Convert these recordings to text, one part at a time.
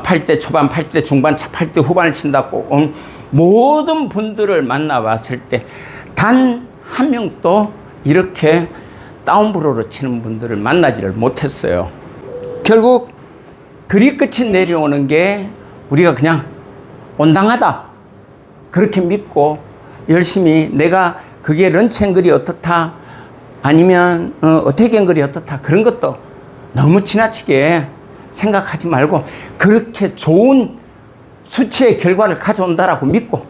80대 초반, 80대 중반, 80대 후반을 친다고 온 모든 분들을 만나봤을 때 단 한 명도 이렇게 다운브로로 치는 분들을 만나지를 못했어요. 결국 그리 끝이 내려오는 게 우리가 그냥 온당하다. 그렇게 믿고 열심히 내가 그게 런칭글이 어떻다 아니면 어, 어떻게 한글이 어떻다 그런 것도 너무 지나치게 생각하지 말고 그렇게 좋은 수치의 결과를 가져온다라고 믿고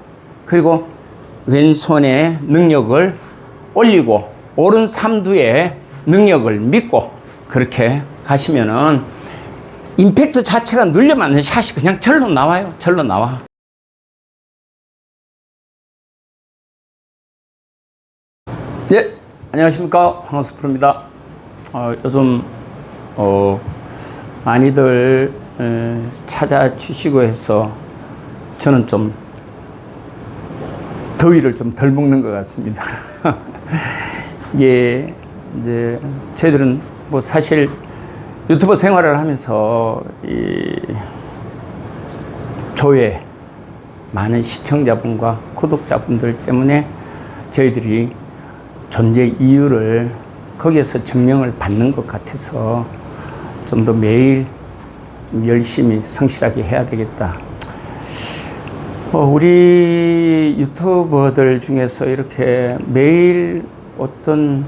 그리고 왼손의 능력을 올리고 오른 삼두의 능력을 믿고 그렇게 가시면은 임팩트 자체가 눌려 맞는 샷이 그냥 절로 나와요. 절로 나와. 네, 안녕하십니까 황호수 프로입니다. 어, 요즘 어, 많이들 에, 찾아주시고 해서 저는 좀 더위를 좀 덜 먹는 것 같습니다. 이게 이제 저희들은 뭐 사실 유튜버 생활을 하면서 이 조회 많은 시청자분과 구독자분들 때문에 저희들이 존재 이유를 거기에서 증명을 받는 것 같아서 좀 더 매일 좀 열심히 성실하게 해야 되겠다. 어, 우리 유튜버들 중에서 이렇게 매일 어떤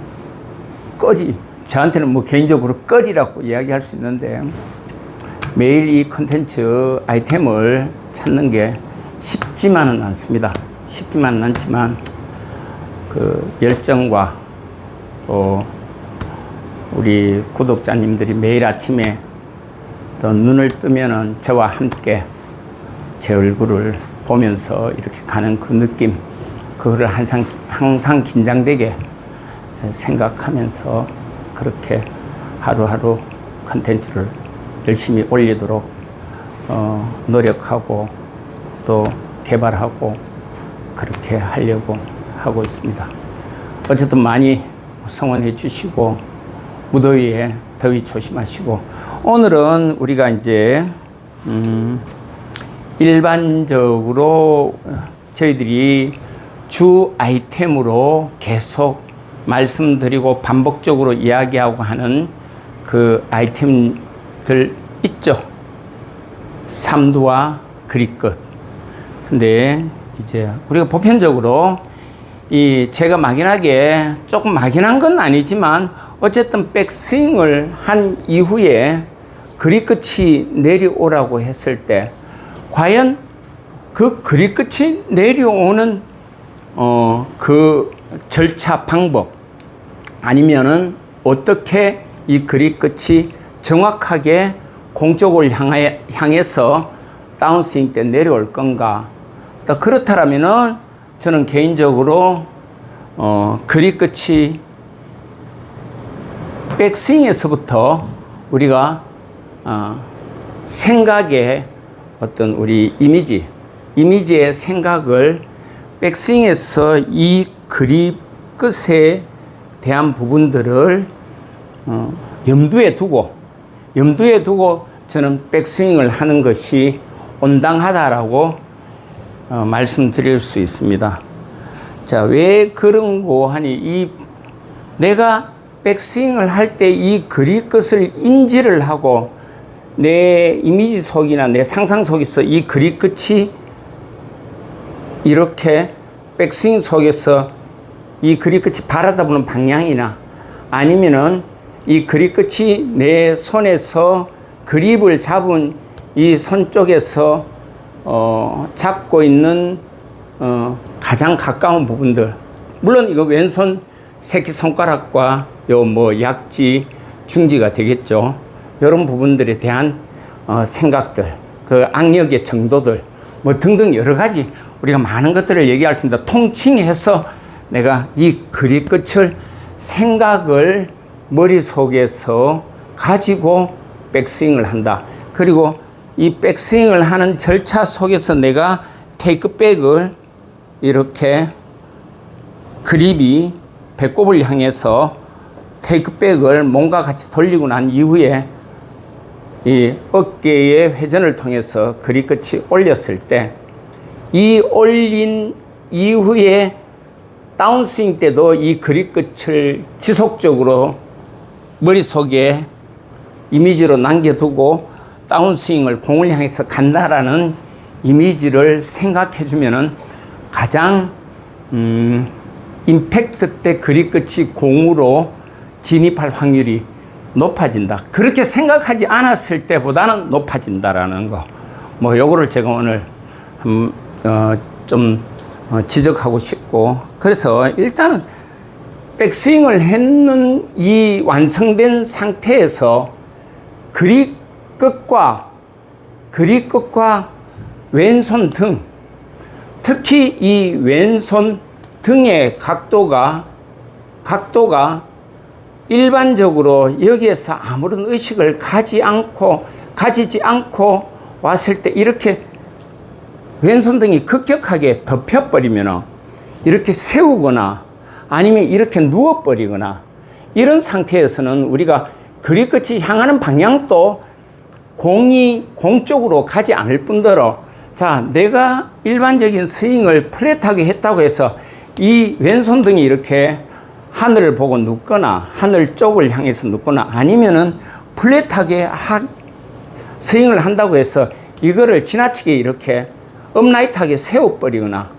거리, 저한테는 뭐 개인적으로 거리라고 이야기할 수 있는데 매일 이 컨텐츠 아이템을 찾는 게 쉽지만은 않습니다. 쉽지만은 않지만 그 열정과 또 우리 구독자님들이 매일 아침에 또 눈을 뜨면은 저와 함께 제 얼굴을 보면서 이렇게 가는 그 느낌, 그거를 항상, 항상 긴장되게 생각하면서 그렇게 하루하루 컨텐츠를 열심히 올리도록 어, 노력하고 또 개발하고 그렇게 하려고 하고 있습니다. 어쨌든 많이 성원해 주시고 무더위에 더위 조심하시고 오늘은 우리가 이제 음 일반적으로 저희들이 주 아이템으로 계속 말씀드리고 반복적으로 이야기하고 하는 그 아이템들 있죠. 삼두와 그립끝. 근데 이제 우리가 보편적으로 이 제가 막연하게 조금 막연한 건 아니지만 어쨌든 백스윙을 한 이후에 그립 끝이 내려오라고 했을 때 과연 그 그립 끝이 내려오는 어 그 절차 방법 아니면은 어떻게 이 그립 끝이 정확하게 공쪽을 향해, 향해서 다운스윙 때 내려올 건가? 또 그렇다면은 저는 개인적으로 어, 그립 끝이 백스윙에서부터 우리가 어, 생각의 어떤 우리 이미지, 이미지의 생각을 백스윙에서 이 그립 끝에 대한 부분들을 어, 염두에 두고 염두에 두고 저는 백스윙을 하는 것이 온당하다라고 어, 말씀드릴 수 있습니다. 자, 왜 그런고 하니 이 내가 백스윙을 할 때 이 그립 끝을 인지를 하고 내 이미지 속이나 내 상상 속에서 이 그립 끝이 이렇게 백스윙 속에서 이 그립 끝이 바라다보는 방향이나 아니면은 이 그립 끝이 내 손에서 그립을 잡은 이 손 쪽에서 어, 잡고 있는 어, 가장 가까운 부분들. 물론 이거 왼손 새끼 손가락과 요 뭐 약지 중지가 되겠죠. 이런 부분들에 대한 어, 생각들 그 악력의 정도들 뭐 등등 여러 가지 우리가 많은 것들을 얘기할 수 있습니다 통칭해서 내가 이 그리 끝을 생각을 머릿속에서 가지고 백스윙을 한다. 그리고 이 백스윙을 하는 절차 속에서 내가 테이크백을 이렇게 그립이 배꼽을 향해서 테이크백을 몸과 같이 돌리고 난 이후에 이 어깨의 회전을 통해서 그립 끝이 올렸을 때 이 올린 이후에 다운스윙 때도 이 그립 끝을 지속적으로 머릿속에 이미지로 남겨두고 다운스윙을 공을 향해서 간다라는 이미지를 생각해 주면은 가장 음, 임팩트 때 그립 끝이 공으로 진입할 확률이 높아진다. 그렇게 생각하지 않았을 때보다는 높아진다라는 거. 뭐 요거를 제가 오늘 음, 어, 좀 어, 지적하고 싶고 그래서 일단은 백스윙을 했는 이 완성된 상태에서 그립 끝과 그립 끝과 왼손 등 특히 이 왼손 등의 각도가 각도가 일반적으로 여기에서 아무런 의식을 가지 않고 가지지 않고 왔을 때 이렇게 왼손 등이 급격하게 덮여버리면 이렇게 세우거나 아니면 이렇게 누워버리거나 이런 상태에서는 우리가 그리 끝이 향하는 방향도 공이 공 쪽으로 가지 않을 뿐더러 자 내가 일반적인 스윙을 플랫하게 했다고 해서 이 왼손 등이 이렇게 하늘을 보고 눕거나 하늘 쪽을 향해서 눕거나 아니면은 플랫하게 하, 스윙을 한다고 해서 이거를 지나치게 이렇게 업라이트하게 세워버리거나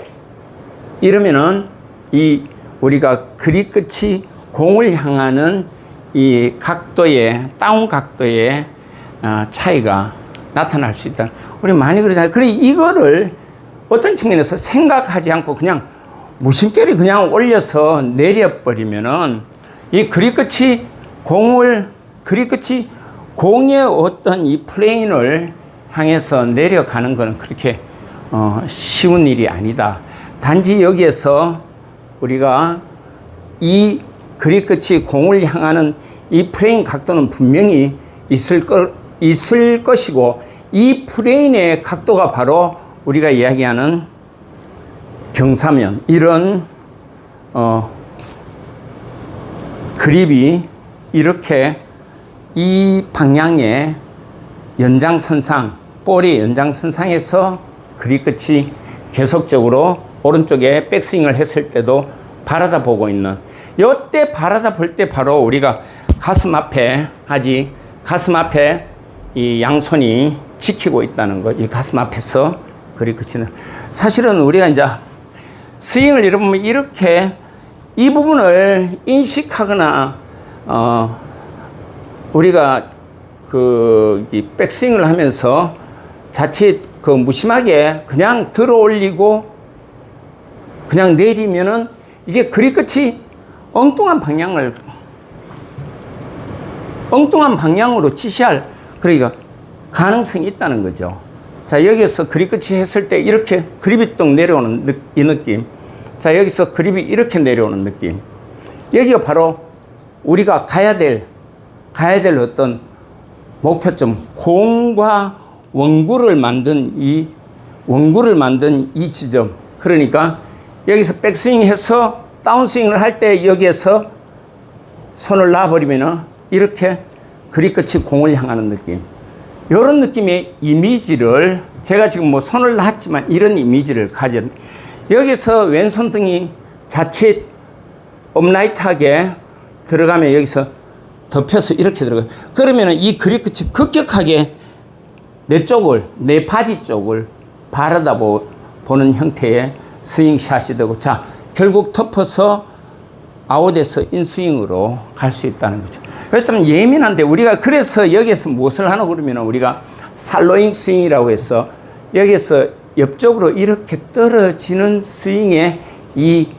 이러면은 이 우리가 그리 끝이 공을 향하는 이 각도의 다운 각도의 어, 차이가 나타날 수 있다. 우리 많이 그러잖아요. 그래 이거를 어떤 측면에서 생각하지 않고 그냥 무심결에 그냥 올려서 내려버리면은 이 그리 끝이 공을 그리 끝이 공의 어떤 이 플레인을 향해서 내려가는 것은 그렇게 어, 쉬운 일이 아니다. 단지 여기에서 우리가 이 그리 끝이 공을 향하는 이 프레임 각도는 분명히 있을 거, 있을 것이고 이 프레임의 각도가 바로 우리가 이야기하는 경사면. 이런 어, 그립이 이렇게 이 방향의 연장선상 볼이 연장선상에서 그립 끝이 계속적으로 오른쪽에 백스윙을 했을 때도 바라다 보고 있는. 요때 바라다 볼 때 바로 우리가 가슴 앞에 아직 가슴 앞에 이 양손이 지키고 있다는 거, 이 가슴 앞에서 그리 그치는. 사실은 우리가 이제 스윙을 잃어보면 이렇게 이 부분을 인식하거나 어 우리가 그이 백스윙을 하면서 자칫 그 무심하게 그냥 들어 올리고 그냥 내리면은 이게 그리 끝이 엉뚱한 방향을 엉뚱한 방향으로 지시할 그러니까 가능성이 있다는 거죠. 자 여기서 그립 끝이 했을 때 이렇게 그립이 뚝 내려오는 느, 이 느낌. 자 여기서 그립이 이렇게 내려오는 느낌. 여기가 바로 우리가 가야 될 가야 될 어떤 목표점 공과 원구를 만든 이 원구를 만든 이 지점. 그러니까 여기서 백스윙 해서 다운스윙을 할 때 여기에서 손을 놔버리면은 이렇게 그리 끝이 공을 향하는 느낌. 이런 느낌의 이미지를 제가 지금 뭐 손을 놨지만 이런 이미지를 가져 여기서 왼손 등이 자칫 업라이트하게 들어가면 여기서 덮여서 이렇게 들어가요. 그러면은 이 그립 끝이 급격하게 내 쪽을, 내 바지 쪽을 바라다 보는 형태의 스윙샷이 되고, 자, 결국 덮어서 아웃에서 인스윙으로 갈 수 있다는 거죠. 좀 예민한데 우리가 그래서 여기에서 무엇을 하나 그러면 우리가 살로잉 스윙이라고 해서 여기에서 옆쪽으로 이렇게 떨어지는 스윙의 이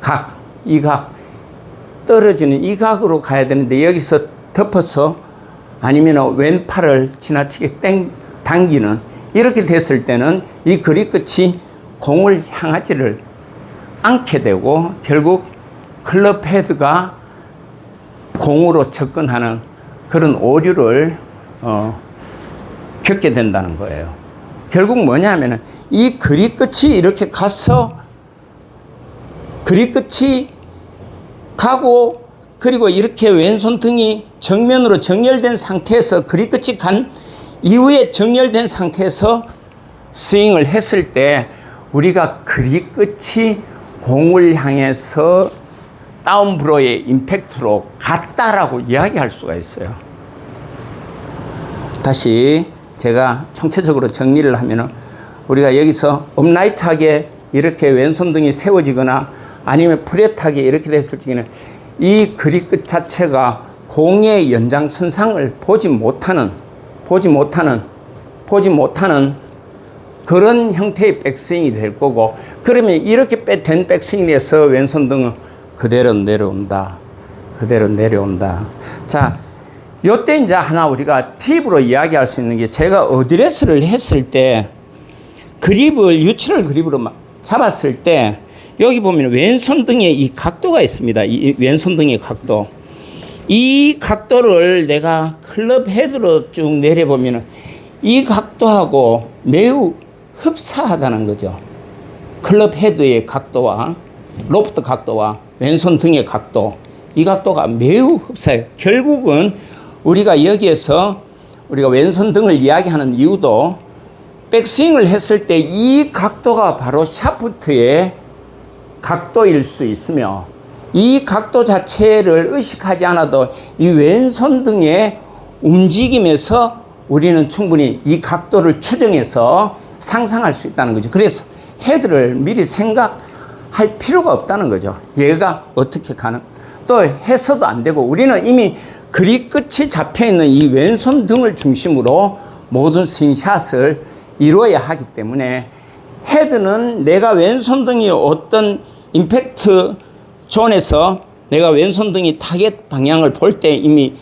각, 이 각, 떨어지는 이 각으로 가야 되는데 여기서 덮어서 아니면 왼팔을 지나치게 땡, 당기는 이렇게 됐을 때는 이 그립 끝이 공을 향하지를 않게 되고 결국 클럽 헤드가 공으로 접근하는 그런 오류를 어, 겪게 된다는 거예요. 결국 뭐냐면은 이 그립 끝이 이렇게 가서 그립 끝이 가고 그리고 이렇게 왼손 등이 정면으로 정렬된 상태에서 그리 끝이 간 이후에 정렬된 상태에서 스윙을 했을 때 우리가 그리 끝이 공을 향해서 다운브로의 임팩트로 갔다라고 이야기할 수가 있어요. 다시 제가 총체적으로 정리를 하면은 우리가 여기서 업라이트하게 이렇게 왼손 등이 세워지거나 아니면 프렛하게 이렇게 됐을 적에는 이 그리 끝 자체가 공의 연장선상을 보지 못하는 보지 못하는 보지 못하는 그런 형태의 백스윙이 될 거고 그러면 이렇게 빼- 된 백스윙이 돼서 왼손 등은 그대로 내려온다. 그대로 내려온다. 자, 요때 이제 하나 우리가 팁으로 이야기할 수 있는 게 제가 어드레스를 했을 때 그립을 유출을 그립으로 마- 잡았을 때 여기 보면 왼손 등에 이 각도가 있습니다. 이 왼손 등의 각도. 이 각도를 내가 클럽 헤드로 쭉 내려보면 이 각도하고 매우 흡사하다는 거죠. 클럽 헤드의 각도와 로프트 각도와 왼손 등의 각도 이 각도가 매우 흡사해요. 결국은 우리가 여기에서 우리가 왼손 등을 이야기하는 이유도 백스윙을 했을 때 이 각도가 바로 샤프트의 각도일 수 있으며 이 각도 자체를 의식하지 않아도 이 왼손 등의 움직임에서 우리는 충분히 이 각도를 추정해서 상상할 수 있다는 거죠. 그래서 헤드를 미리 생각 할 필요가 없다는 거죠. 얘가 어떻게 가는 또 해서도 안 되고 우리는 이미 그리 끝이 잡혀 있는 이 왼손 등을 중심으로 모든 스윙샷을 이루어야 하기 때문에 헤드는 내가 왼손 등이 어떤 임팩트 존에서 내가 왼손 등이 타겟 방향을 볼 때 이미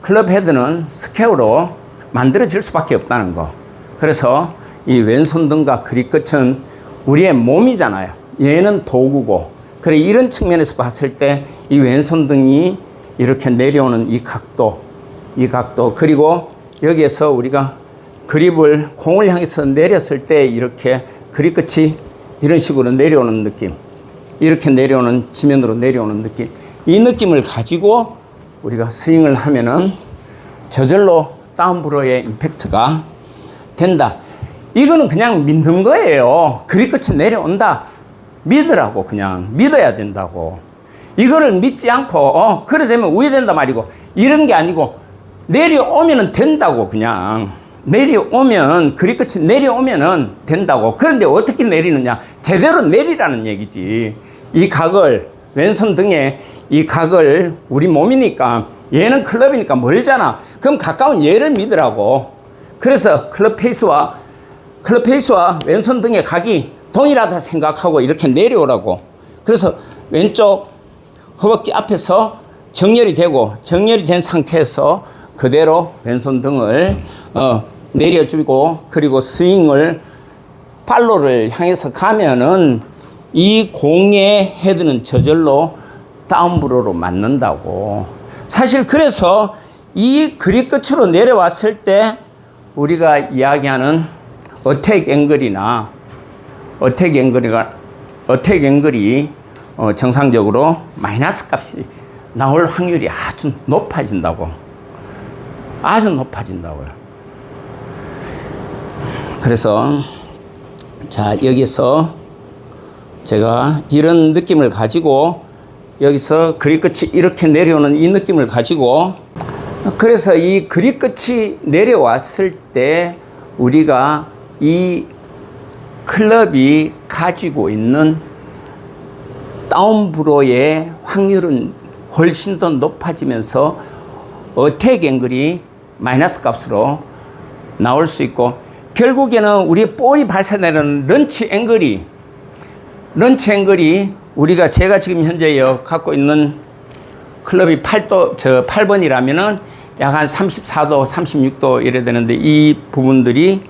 클럽 헤드는 스퀘어로 만들어질 수밖에 없다는 거. 그래서 이 왼손 등과 그립 끝은 우리의 몸이잖아요. 얘는 도구고. 그래 이런 측면에서 봤을 때 이 왼손 등이 이렇게 내려오는 이 각도, 이 각도 그리고 여기에서 우리가 그립을 공을 향해서 내렸을 때 이렇게 그립 끝이 이런 식으로 내려오는 느낌. 이렇게 내려오는 지면으로 내려오는 느낌. 이 느낌을 가지고 우리가 스윙을 하면은 저절로 다운브로의 임팩트가 된다. 이거는 그냥 믿는 거예요. 그리 끝이 내려온다. 믿으라고 그냥 믿어야 된다고. 이거를 믿지 않고 어 그래 되면 우회된다 말이고 이런 게 아니고 내려오면은 된다고 그냥 내려오면 그리 끝이 내려오면은 된다고. 그런데 어떻게 내리느냐? 제대로 내리라는 얘기지. 이 각을 왼손 등에 이 각을 우리 몸이니까 얘는 클럽이니까 멀잖아. 그럼 가까운 얘를 믿으라고. 그래서 클럽 페이스와 클럽 페이스와 왼손 등의 각이 동일하다 생각하고 이렇게 내려오라고. 그래서 왼쪽 허벅지 앞에서 정렬이 되고 정렬이 된 상태에서 그대로 왼손 등을 어, 내려주고 그리고 스윙을 팔로를 향해서 가면은 이 공의 헤드는 저절로 다운브로로 맞는다고. 사실 그래서 이 그립 끝으로 내려왔을 때 우리가 이야기하는 어택 앵글이나 어택 앵글이가 어택 앵글이 어, 정상적으로 마이너스 값이 나올 확률이 아주 높아진다고. 아주 높아진다고요. 그래서 자 여기서 제가 이런 느낌을 가지고 여기서 그립 끝이 이렇게 내려오는 이 느낌을 가지고 그래서 이 그립 끝이 내려왔을 때 우리가 이 클럽이 가지고 있는 다운브로의 확률은 훨씬 더 높아지면서 어택 앵글이 마이너스 값으로 나올 수 있고 결국에는 우리 볼이 발사되는 런치 앵글이 런치 앵글이 우리가 제가 지금 현재 갖고 있는 클럽이 8도 저 8번이라면은 약 한 34도, 36도 이래 되는데 이 부분들이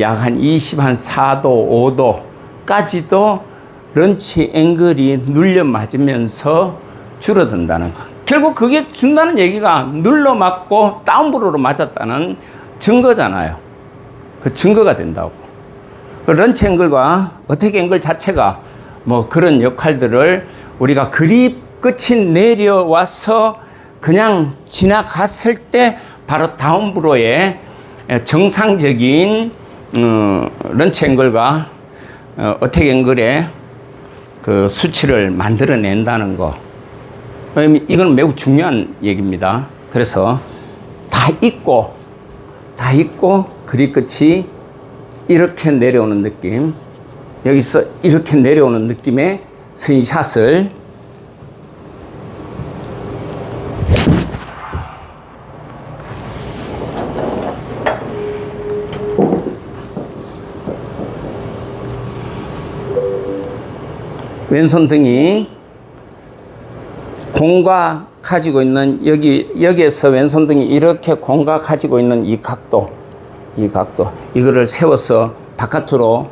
약 한 20, 한 4도, 5도까지도 런치 앵글이 눌려 맞으면서 줄어든다는 거. 결국 그게 준다는 얘기가 눌러 맞고 다운브로로 맞았다는 증거잖아요. 그 증거가 된다고. 그 런치 앵글과 어택 앵글 자체가 뭐 그런 역할들을 우리가 그립 끝이 내려와서 그냥 지나갔을 때 바로 다운브로의 정상적인 어, 런치 앵글과 어, 어택 앵글의 그 수치를 만들어낸다는 거. 이건 매우 중요한 얘기입니다. 그래서 다 있고, 다 있고, 그리 끝이 이렇게 내려오는 느낌. 여기서 이렇게 내려오는 느낌의 스윙샷을 왼손 등이 공과 가지고 있는 여기 여기에서 왼손 등이 이렇게 공과 가지고 있는 이 각도 이 각도. 이거를 세워서 바깥으로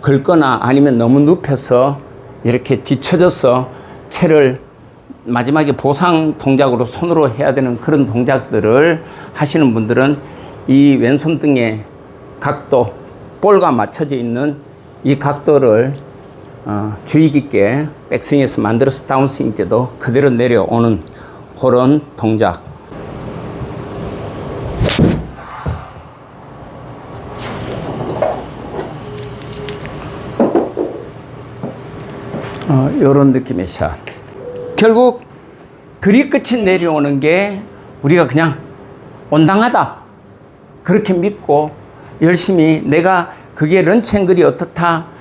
긁거나 아니면 너무 눕혀서 이렇게 뒤쳐져서 채를 마지막에 보상 동작으로 손으로 해야 되는 그런 동작들을 하시는 분들은 이 왼손 등의 각도 볼과 맞춰져 있는 이 각도를 어, 주의 깊게 백스윙에서 만들어서 다운스윙 때도 그대로 내려오는 그런 동작. 어, 이런 느낌의 샷. 결국 그리 끝이 내려오는 게 우리가 그냥 온당하다. 그렇게 믿고 열심히 내가 그게 런치앵글이 어떻다.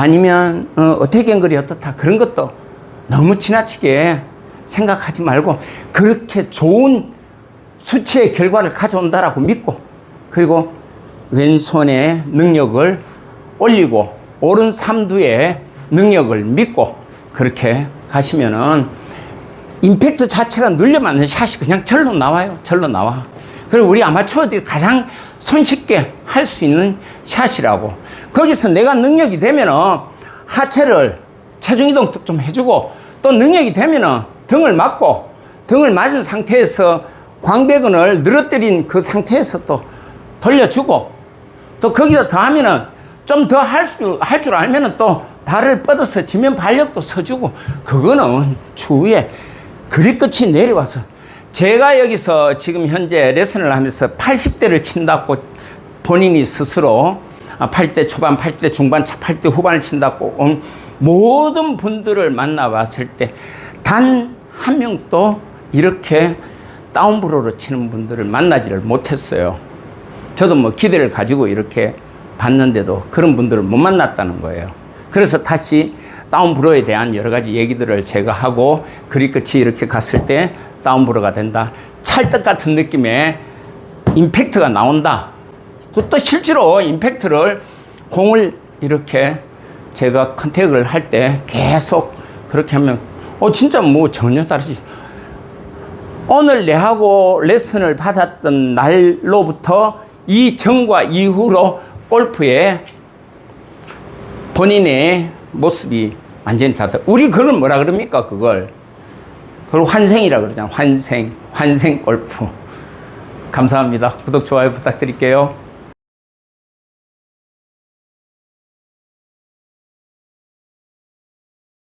아니면 어, 앵글이 어떻다. 그런 것도 너무 지나치게 생각하지 말고 그렇게 좋은 수치의 결과를 가져온다라고 믿고 그리고 왼손의 능력을 올리고 오른 삼두의 능력을 믿고 그렇게 가시면은 임팩트 자체가 눌려맞는 샷이 그냥 절로 나와요. 절로 나와. 그리고 우리 아마추어들이 가장 손쉽게 할 수 있는 샷이라고. 거기서 내가 능력이 되면은 하체를 체중 이동 좀 해주고 또 능력이 되면은 등을 맞고 등을 맞은 상태에서 광배근을 늘어뜨린 그 상태에서 또 돌려주고 또 거기다 더하면은 좀 더 할 수, 할 줄 알면은 또 발을 뻗어서 지면 발력도 서주고 그거는 추후에 그리 끝이 내려와서 제가 여기서 지금 현재 레슨을 하면서 80대를 친다고 본인이 스스로 80대 초반, 80대 중반, 80대 후반을 친다고 온 모든 분들을 만나봤을 때 단 한 명도 이렇게 다운브로로 치는 분들을 만나지를 못했어요. 저도 뭐 기대를 가지고 이렇게 봤는데도 그런 분들을 못 만났다는 거예요. 그래서 다시 다운브로에 대한 여러 가지 얘기들을 제가 하고 그리 끝이 이렇게 갔을 때 다운브로가 된다. 찰떡 같은 느낌의 임팩트가 나온다. 또 실제로 임팩트를 공을 이렇게 제가 컨택을 할 때 계속 그렇게 하면 어 진짜 뭐 전혀 다르지. 오늘 내하고 레슨을 받았던 날로부터 이 전과 이후로 골프에 본인의 모습이 완전히 다르다. 우리 그걸 뭐라 그럽니까, 그걸? 그걸 환생이라 그러잖아. 환생, 환생 골프. 감사합니다. 구독, 좋아요 부탁드릴게요.